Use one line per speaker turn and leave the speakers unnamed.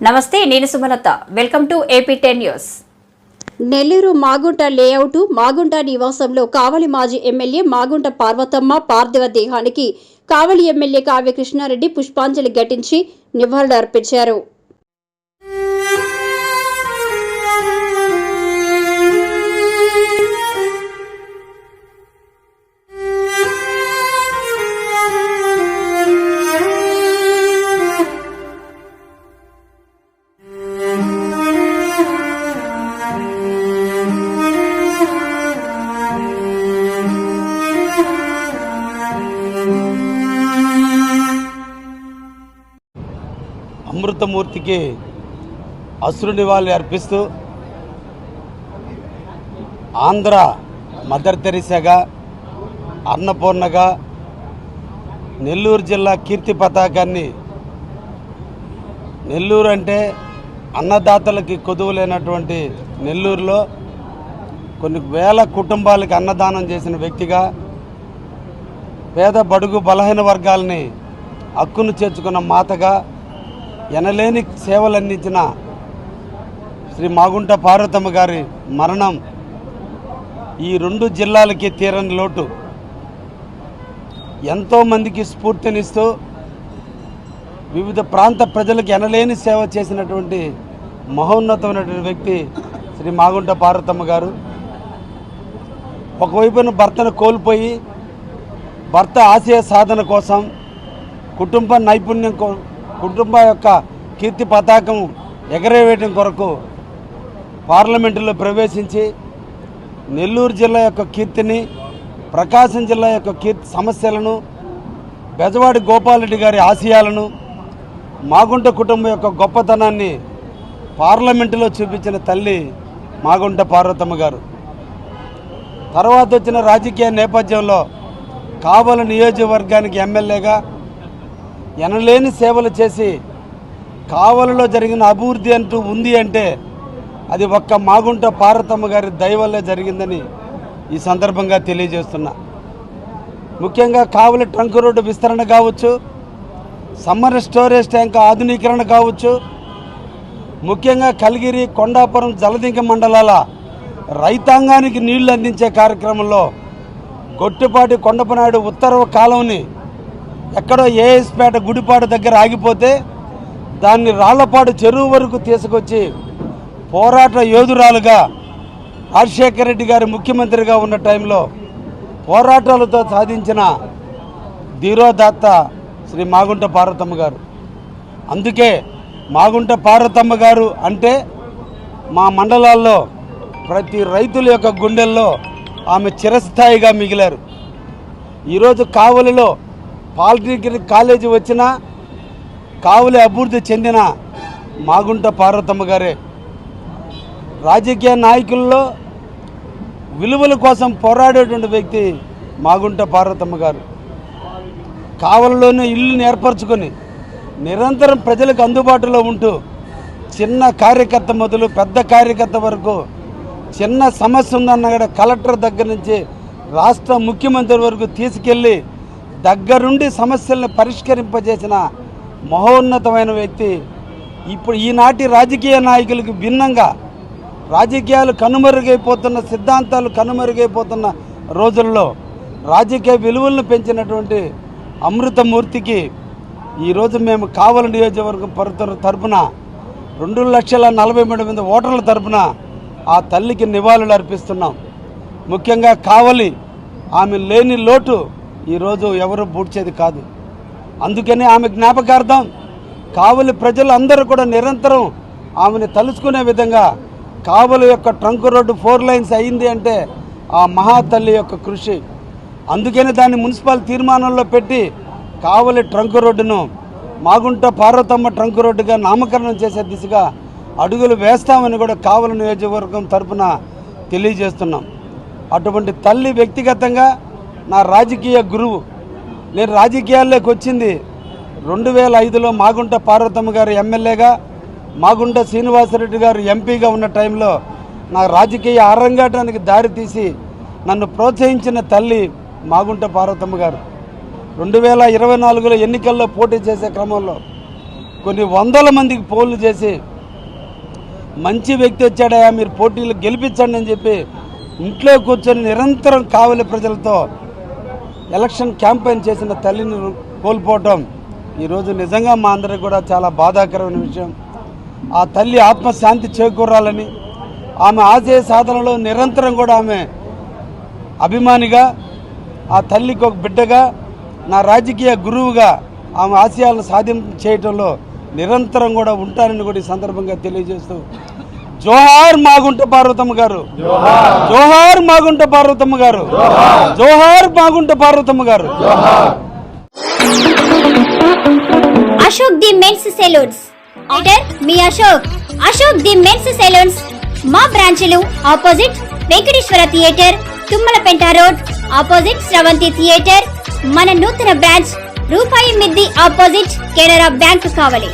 నమస్తే నేను Sumalatha. Welcome to A P ten news
Nellore Magunta layout Magunta నివాసంలో కావలి మాజీ ఎమ్మెల్యే మాగుంట పార్వతమ్మ పార్థివ దేహానికి కావలి ఎమ్మెల్యే కావ్య కృష్ణారెడ్డి పుష్పాంజలి ఘటించి నివాళులర్పించారు.
అమృతమూర్తికి అసురు నివాళులు అర్పిస్తూ ఆంధ్ర మదర్ తెరిసగా అన్నపూర్ణగా నెల్లూరు జిల్లా కీర్తి పతాకాన్ని నెల్లూరు అంటే అన్నదాతలకి కొదువు లేనటువంటి నెల్లూరులో కొన్ని వేల కుటుంబాలకి అన్నదానం చేసిన వ్యక్తిగా పేద బడుగు బలహీన వర్గాల్ని హక్కును చేర్చుకున్న మాతగా ఎనలేని సేవలు అందించిన శ్రీ మాగుంట పార్వతమ్మ గారి మరణం ఈ రెండు జిల్లాలకి తీరని లోటు. ఎంతోమందికి స్ఫూర్తినిస్తూ వివిధ ప్రాంత ప్రజలకు ఎనలేని సేవ చేసినటువంటి మహోన్నతమైనటువంటి వ్యక్తి శ్రీ మాగుంట పార్వతమ్మ గారు. ఒకవైపున భర్తను కోల్పోయి భర్త ఆశయ సాధన కోసం కుటుంబ నైపుణ్యం కుటుంబ యొక్క కీర్తి పతాకం ఎగరవేయటం కొరకు పార్లమెంటులో ప్రవేశించి నెల్లూరు జిల్లా యొక్క కీర్తిని ప్రకాశం జిల్లా యొక్క కీర్తి సమస్యలను బెజవాడి గోపాలరెడ్డి గారి ఆశయాలను మాగుంట కుటుంబం యొక్క గొప్పతనాన్ని పార్లమెంటులో చూపించిన తల్లి మాగుంట పార్వతమ్మ గారు. తర్వాత వచ్చిన రాజకీయ నేపథ్యంలో కావల నియోజకవర్గానికి ఎమ్మెల్యేగా ఎనలేని సేవలు చేసి కావలలో జరిగిన అభివృద్ధి అంటూ ఉంది అంటే అది ఒక్క మాగుంట పార్వతమ్మ గారి దయవల్లే జరిగిందని ఈ సందర్భంగా తెలియజేస్తున్నా. ముఖ్యంగా కావలి ట్రంక్ రోడ్డు విస్తరణ కావచ్చు సమ్మర్ స్టోరేజ్ ట్యాంక్ ఆధునీకరణ కావచ్చు ముఖ్యంగా కలిగిరి కొండాపురం జలదింక మండలాల రైతాంగానికి నీళ్ళు అందించే కార్యక్రమంలో గొట్టిపాటి కొండపనాయుడు ఉత్తర్వ కాలంని ఎక్కడో ఏఎస్పేట గుడిపాడు దగ్గర ఆగిపోతే దాన్ని రాళ్ళపాడు చెరువు వరకు తీసుకొచ్చి పోరాట యోధురాలుగా రాజశేఖర రెడ్డి గారి ముఖ్యమంత్రిగా ఉన్న టైంలో పోరాటాలతో సాధించిన ధీరోదాత్త శ్రీ మాగుంట పార్వతమ్మ గారు. అందుకే మాగుంట పార్వతమ్మ గారు అంటే మా మండలాల్లో ప్రతి రైతుల యొక్క గుండెల్లో ఆమె చిరస్థాయిగా మిగిలారు. ఈరోజు కావలిలో పాలిటెక్నిక్ కాలేజీ వచ్చినా కావలి అభివృద్ధి చెందిన మాగుంట పార్వతమ్మ గారే. రాజకీయ నాయకుల్లో విలువల కోసం పోరాడేటువంటి వ్యక్తి మాగుంట పార్వతమ్మ గారు. కావలలోనే ఇల్లుని ఏర్పరచుకొని నిరంతరం ప్రజలకు అందుబాటులో ఉంటూ చిన్న కార్యకర్త మొదలు పెద్ద కార్యకర్త వరకు చిన్న సమస్య ఉందన్న కూడా కలెక్టర్ దగ్గర నుంచి రాష్ట్ర ముఖ్యమంత్రి వరకు తీసుకెళ్ళి దగ్గరుండి సమస్యలను పరిష్కరింపజేసిన మహోన్నతమైన వ్యక్తి. ఇప్పుడు ఈనాటి రాజకీయ నాయకులకు భిన్నంగా రాజకీయాలు కనుమరుగైపోతున్న సిద్ధాంతాలు కనుమరుగైపోతున్న రోజుల్లో రాజకీయ విలువలను పెంచినటువంటి అమృతమూర్తికి ఈరోజు మేము కావలి నియోజకవర్గం పరుతున్న తరపున రెండు లక్షల నలభై మూడు మంది ఓటర్ల తరపున ఆ తల్లికి నివాళులు అర్పిస్తున్నాం ముఖ్యంగా కావలి ఆమె లేని లోటు ఈరోజు ఎవరు బూడ్చేది కాదు. అందుకని ఆమె జ్ఞాపకార్థం కావలి ప్రజలందరూ కూడా నిరంతరం ఆమెను తలుచుకునే విధంగా కావలి యొక్క ట్రంక్ రోడ్డు ఫోర్ లైన్స్ అయింది అంటే ఆ మహాతల్లి యొక్క కృషి. అందుకని దాన్ని మున్సిపల్ తీర్మానంలో పెట్టి కావలి ట్రంక్ రోడ్డును మాగుంట పార్వతమ్మ ట్రంక్ రోడ్డుగా నామకరణం చేసే దిశగా అడుగులు వేస్తామని కూడా కావలి నియోజకవర్గం తరపున తెలియజేస్తున్నాం. అటువంటి తల్లి వ్యక్తిగతంగా నా రాజకీయ గురువు. నేను రాజకీయాల్లోకి వచ్చింది రెండు వేల ఐదులో మాగుంట పార్వతమ్మ గారు ఎమ్మెల్యేగా మాగుంట శ్రీనివాసరెడ్డి గారు ఎంపీగా ఉన్న టైంలో నా రాజకీయ అరంగాటానికి దారి తీసి నన్ను ప్రోత్సహించిన తల్లి మాగుంట పార్వతమ్మ గారు. రెండు వేల ఇరవై నాలుగులో ఎన్నికల్లో పోటీ చేసే క్రమంలో కొన్ని వందల మందికి పోల్లు చేసి మంచి వ్యక్తి వచ్చాడయా మీరు పోటీలు గెలిపించండి అని చెప్పి ఇంట్లో కూర్చొని నిరంతరం కావలి ప్రజలతో ఎలక్షన్ క్యాంపెయిన్ చేసిన తల్లిని కోల్పోవటం ఈరోజు నిజంగా మా అందరికి కూడా చాలా బాధాకరమైన విషయం. ఆ తల్లి ఆత్మశాంతి చేకూరాలని ఆమె ఆశయ సాధనలో నిరంతరం కూడా ఆమె అభిమానిగా ఆ తల్లికి ఒక బిడ్డగా నా రాజకీయ గురువుగా ఆమె ఆశయాలను సాధ్యం చేయటంలో నిరంతరం కూడా ఉంటానని కూడా ఈ సందర్భంగా తెలియజేస్తూ జోహార్ మాగుంట పార్వతమ్మ గారు. జోహార్ మాగుంట పార్వతమ్మ గారు. జోహార్ Magunta Parvathamma garu.
Ashok the men's salons. Order me Ashok. Ashok the men's salons. మా బ్రాంచ్లు opposite Venkateswara theatre Tummalapenta road. Opposite Sravanthi theatre. మన నూతన బ్రాంచ్ రూపాయి మిద్ది ఆపోజిట్ కెనరా బ్యాంక్ కావాలి.